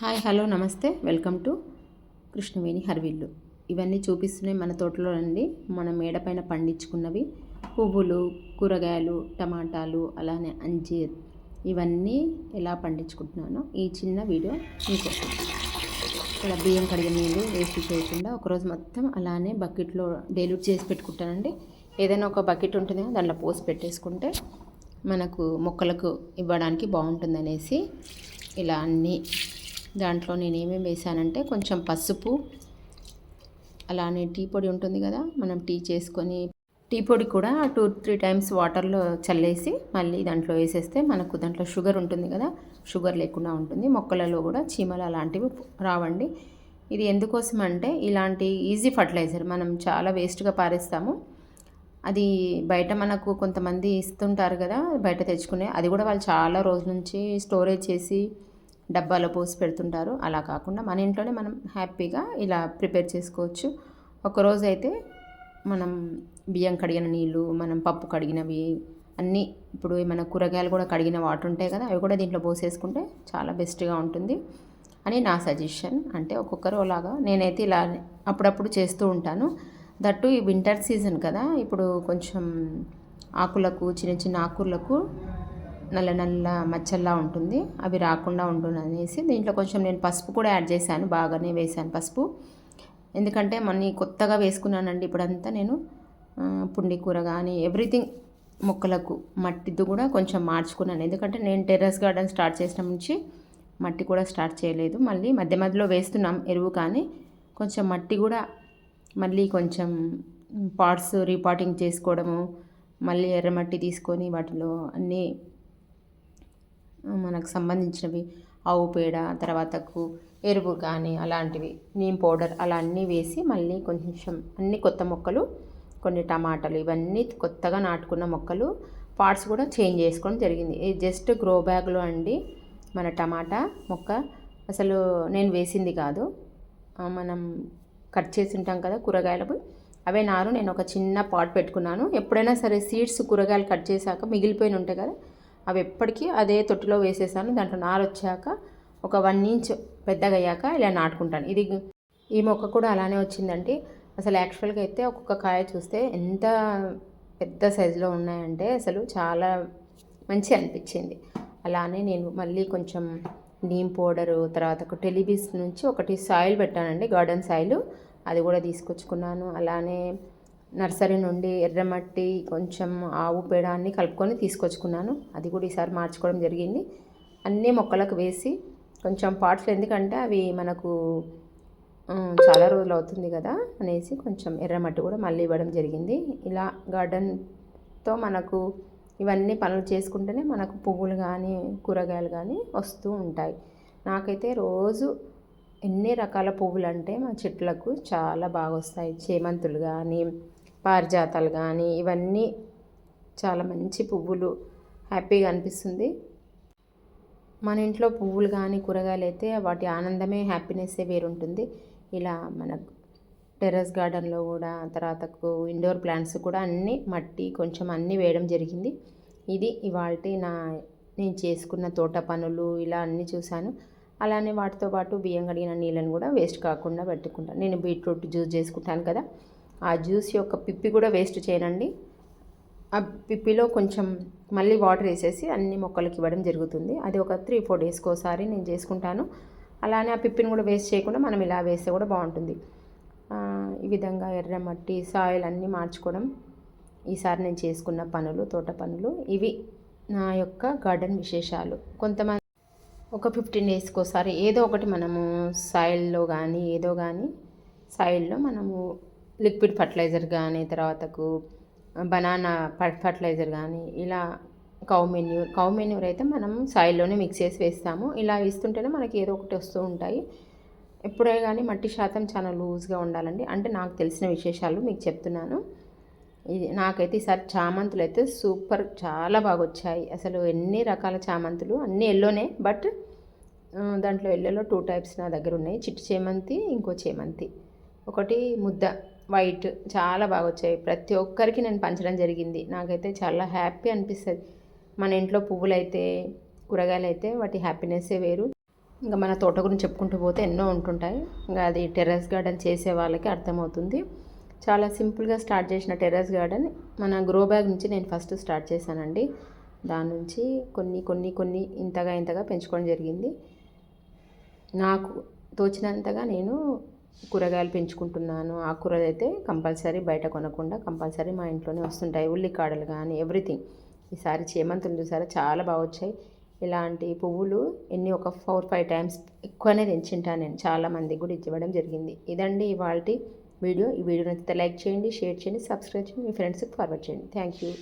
Hi hello నమస్తే. Welcome to Krishnaveni హర్విల్లు. ఇవన్నీ చూపిస్తున్నాయి మన తోటలో అండి. మన మేడ పైన పండించుకున్నవి పువ్వులు కూరగాయలు టమాటాలు అలానే అంజీర్. ఇవన్నీ ఎలా పండించుకుంటున్నానో ఈ చిన్న వీడియో మీకు ఇక్కడ బియ్యం కడిగిన నీళ్ళు వేస్ట్ చేయకుండా ఒకరోజు మొత్తం అలానే బకెట్లో డైల్యూట్ చేసి పెట్టుకుంటానండి. ఏదైనా ఒక బకెట్ ఉంటుంది దాంట్లో పోసి పెట్టేసుకుంటే మనకు మొక్కలకు ఇవ్వడానికి బాగుంటుందనేసి ఇలా అన్నీ దాంట్లో నేను ఏమేమి వేసానంటే కొంచెం పసుపు అలానే టీ పొడి ఉంటుంది కదా మనం టీ చేసుకొని టీ పొడి కూడా టూ త్రీ టైమ్స్ వాటర్లో చల్లేసి మళ్ళీ దాంట్లో వేసేస్తే మనకు దాంట్లో షుగర్ ఉంటుంది కదా షుగర్ లేకుండా ఉంటుంది. మొక్కలలో కూడా చీమలు అలాంటివి రావండి. ఇది ఎందుకోసం అంటే ఇలాంటి ఈజీ ఫర్టిలైజర్ మనం చాలా వేస్ట్గా పారేస్తాము. అది బయట మనకు కొంతమంది ఇస్తుంటారు కదా బయట తెచ్చుకునే అది కూడా వాళ్ళు చాలా రోజుల నుంచి స్టోరేజ్ చేసి డబ్బాలో పోసి పెడుతుంటారు. అలా కాకుండా మన ఇంట్లోనే మనం హ్యాపీగా ఇలా ప్రిపేర్ చేసుకోవచ్చు. ఒకరోజు అయితే మనం బియ్యం కడిగిన నీళ్ళు మనం పప్పు కడిగినవి అన్నీ ఇప్పుడు ఏమైనా కూరగాయలు కూడా కడిగిన వాటర్ ఉంటాయి కదా అవి కూడా దీంట్లో పోసేసుకుంటే చాలా బెస్ట్గా ఉంటుంది అని నా సజెషన్. అంటే ఒక్కొక్కరు అలాగా నేనైతే ఇలా అప్పుడప్పుడు చేస్తూ ఉంటాను. దట్టు ఈ వింటర్ సీజన్ కదా ఇప్పుడు కొంచెం ఆకులకు చిన్న చిన్న ఆకులకు నల్ల నల్ల మచ్చల్లా ఉంటుంది. అవి రాకుండా ఉంటుంది అనేసి దీంట్లో కొంచెం నేను పసుపు కూడా యాడ్ చేశాను. బాగానే వేశాను పసుపు. ఎందుకంటే మొన్న కొత్తగా వేసుకున్నానండి ఇప్పుడంతా నేను. పుండి కూర కానీ ఎవ్రీథింగ్ మొక్కలకు మట్టిది కూడా కొంచెం మార్చుకున్నాను. ఎందుకంటే నేను టెర్రస్ గార్డెన్ స్టార్ట్ చేసిన నుంచి మట్టి కూడా స్టార్ట్ చేయలేదు. మళ్ళీ మధ్య మధ్యలో వేస్తున్నాం ఎరువు కానీ కొంచెం మట్టి కూడా మళ్ళీ కొంచెం పార్ట్స్ రీపాటింగ్ చేసుకోవడము మళ్ళీ ఎర్రమట్టి తీసుకొని వాటిలో అన్నీ మనకు సంబంధించినవి. ఆవు పేడ తర్వాతకు ఎరువు కానీ అలాంటివి నీమ్ పౌడర్ అలా అన్నీ వేసి మళ్ళీ కొంచెం అన్ని కొత్త మొక్కలు కొన్ని టమాటాలు ఇవన్నీ కొత్తగా నాటుకున్న మొక్కలు పార్ట్స్ కూడా చేంజ్ చేసుకోవడం జరిగింది. ఇది జస్ట్ గ్రో బ్యాగ్లో అండి మన టమాటా మొక్క. అసలు నేను వేసింది కాదు. మనం కట్ చేసి ఉంటాం కదా కూరగాయలకు అవే నారు నేను ఒక చిన్న పాట్ పెట్టుకున్నాను. ఎప్పుడైనా సరే సీడ్స్ కూరగాయలు కట్ చేశాక మిగిలిపోయిన ఉంటాయి కదా అవి ఎప్పటికీ అదే తొట్టిలో వేసేసాను. దాంట్లో నారు వచ్చాక ఒక వన్ ఇంచ్ పెద్దగా అయ్యాక ఇలా నాటుకుంటాను. ఇది ఈ మొక్క కూడా అలానే వచ్చిందండి. అసలు యాక్చువల్గా అయితే ఒక్కొక్క కాయ చూస్తే ఎంత పెద్ద సైజులో ఉన్నాయంటే అసలు చాలా మంచి అనిపించింది. అలానే నేను మళ్ళీ కొంచెం నీమ్ పౌడరు తర్వాత ఒక టెలిబీస్ నుంచి ఒకటి సాయిల్ పెట్టానండి గార్డెన్ సాయిల్ అది కూడా తీసుకొచ్చుకున్నాను. అలానే నర్సరీ నుండి ఎర్రమట్టి కొంచెం ఆవు పేడ అన్ని కలుపుకొని తీసుకొచ్చుకున్నాను. అది కూడా ఈసారి మార్చుకోవడం జరిగింది. అన్నీ మొక్కలకు వేసి కొంచెం పాట్స్లో ఎందుకంటే అవి మనకు చాలా రోజులు అవుతుంది కదా అనేసి కొంచెం ఎర్రమట్టి కూడా మళ్ళీ ఇవ్వడం జరిగింది. ఇలా గార్డెన్తో మనకు ఇవన్నీ పనులు చేసుకుంటేనే మనకు పువ్వులు కానీ కూరగాయలు కానీ వస్తూ ఉంటాయి. నాకైతే రోజు ఎన్ని రకాల పువ్వులు అంటే మా చెట్లకు చాలా బాగా వస్తాయి. చేమంతులు కానీ పారిజాతాలు కానీ ఇవన్నీ చాలా మంచి పువ్వులు హ్యాపీగా అనిపిస్తుంది. మన ఇంట్లో పువ్వులు కానీ కూరగాయలు అయితే వాటి ఆనందమే హ్యాపీనెస్సే వేరుంటుంది. ఇలా మన టెర్రస్ గార్డెన్లో కూడా తర్వాతకు ఇండోర్ ప్లాంట్స్ కూడా అన్నీ మట్టి కొంచెం అన్నీ వేయడం జరిగింది. ఇది ఇవాళ నా నేను చేసుకున్న తోట పనులు ఇలా అన్నీ చూశాను. అలానే వాటితో పాటు బియ్యం కడిగిన నీళ్ళని కూడా వేస్ట్ కాకుండా పెట్టుకుంటాను. నేను బీట్రూట్ జ్యూస్ చేసుకుంటాను కదా. ఆ జ్యూస్ యొక్క పిప్పి కూడా వేస్ట్ చేయనండి. ఆ పిప్పిలో కొంచెం మళ్ళీ వాటర్ వేసేసి అన్ని మొక్కలకి ఇవ్వడం జరుగుతుంది. అది ఒక త్రీ ఫోర్ డేస్కి ఒకసారి నేను చేసుకుంటాను. అలానే ఆ పిప్పిని కూడా వేస్ట్ చేయకుండా మనం ఇలా వేస్తే కూడా బాగుంటుంది. ఈ విధంగా ఎర్రమట్టి సాయిల్ అన్నీ మార్చుకోవడం ఈసారి నేను చేసుకున్న పనులు తోట పనులు ఇవి నా యొక్క గార్డెన్ విశేషాలు. కొంతమంది ఒక ఫిఫ్టీన్ డేస్కి ఒకసారి ఏదో ఒకటి మనము సాయిల్లో కానీ ఏదో కానీ సాయిల్లో మనము లిక్విడ్ ఫర్టిలైజర్ కానీ తర్వాతకు బనానా ఫర్టిలైజర్ కానీ ఇలా కౌ మెన్యూర్ కౌ మెన్యూర్ అయితే మనం సాయిల్లోనే మిక్స్ చేసి వేస్తాము. ఇలా ఇస్తుంటేనే మనకి ఏదో ఒకటి వస్తూ ఉంటాయి. ఎప్పుడే కానీ మట్టి శాతం చాలా లూజ్గా ఉండాలండి. అంటే నాకు తెలిసిన విశేషాలు మీకు చెప్తున్నాను. ఇది నాకైతే ఈసారి చామంతులు అయితే సూపర్ చాలా బాగా వచ్చాయి. అసలు ఎన్ని రకాల చామంతులు అన్నీ ఎల్లోనే బట్ దాంట్లో ఎల్లోలో టూ టైప్స్ నా దగ్గర ఉన్నాయి. చిట్టు చేమంతి ఇంకో చేమంతి. ఒకటి ముద్ద. వైట్ చాలా బాగా వచ్చాయి ప్రతి ఒక్కరికి నేను పంచడం జరిగింది. నాకైతే చాలా హ్యాపీ అనిపిస్తుంది. మన ఇంట్లో పువ్వులు అయితే కూరగాయలు అయితే వాటి హ్యాపీనెస్సే వేరు. ఇంకా మన తోట గురించి చెప్పుకుంటూ పోతే ఎన్నో ఉంటుంటాయి. ఇంకా అది టెర్రస్ గార్డెన్ చేసే వాళ్ళకి అర్థమవుతుంది. చాలా సింపుల్గా స్టార్ట్ చేసిన టెర్రస్ గార్డెన్. మన గ్రో బ్యాగ్ నుంచి నేను ఫస్ట్ స్టార్ట్ చేశానండి. దాని నుంచి కొన్ని కొన్ని కొన్ని ఇంతగా ఇంతగా పెంచుకోవడం జరిగింది. నాకు తోచినంతగా నేను కూరగాయలు పెంచుకుంటున్నాను. ఆ కూరలు అయితే కంపల్సరీ బయట కొనకుండా కంపల్సరీ మా ఇంట్లోనే వస్తుంటాయి. ఉల్లికాడలు కానీ ఎవ్రీథింగ్. ఈసారి చేమంతులు చూసారా చాలా బాగా వచ్చాయి. ఇలాంటి పువ్వులు ఎన్ని ఒక ఫోర్ ఫైవ్ టైమ్స్ ఎక్కువనే తెంచింటాను నేను. చాలా మందికి కూడా ఇవ్వడం జరిగింది. ఇదండి ఇవాళ వీడియో. ఈ వీడియో నచ్చితే లైక్ చేయండి షేర్ చేయండి సబ్స్క్రైబ్ చేయండి. మీ ఫ్రెండ్స్కి ఫార్వర్డ్ చేయండి. Thank you.